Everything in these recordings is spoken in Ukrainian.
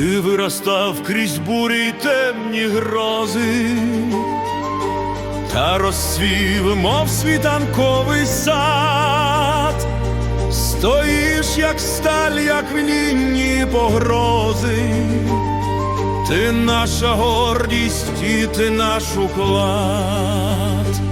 Ти виростав крізь бурі й темні грози, та розцвів, мов світанковий сад, стоїш, як сталь, як в лінії погрози, ти наша гордість, і ти наш уклад.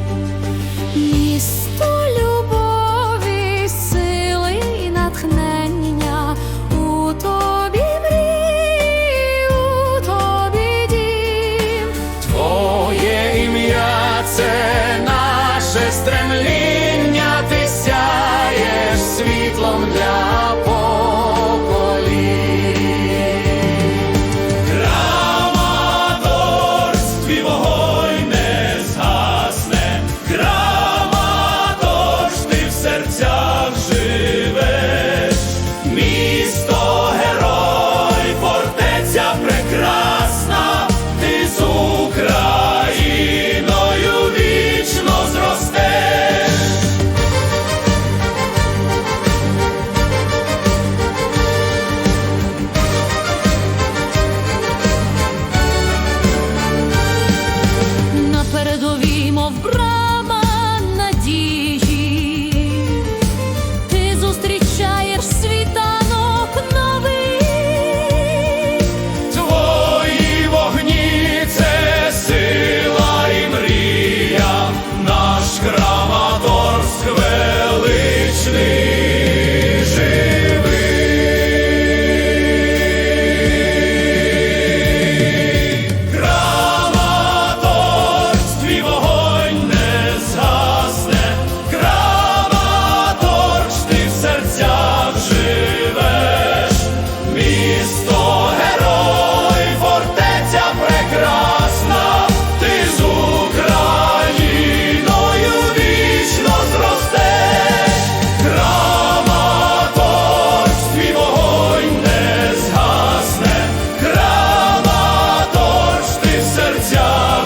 Extreme love.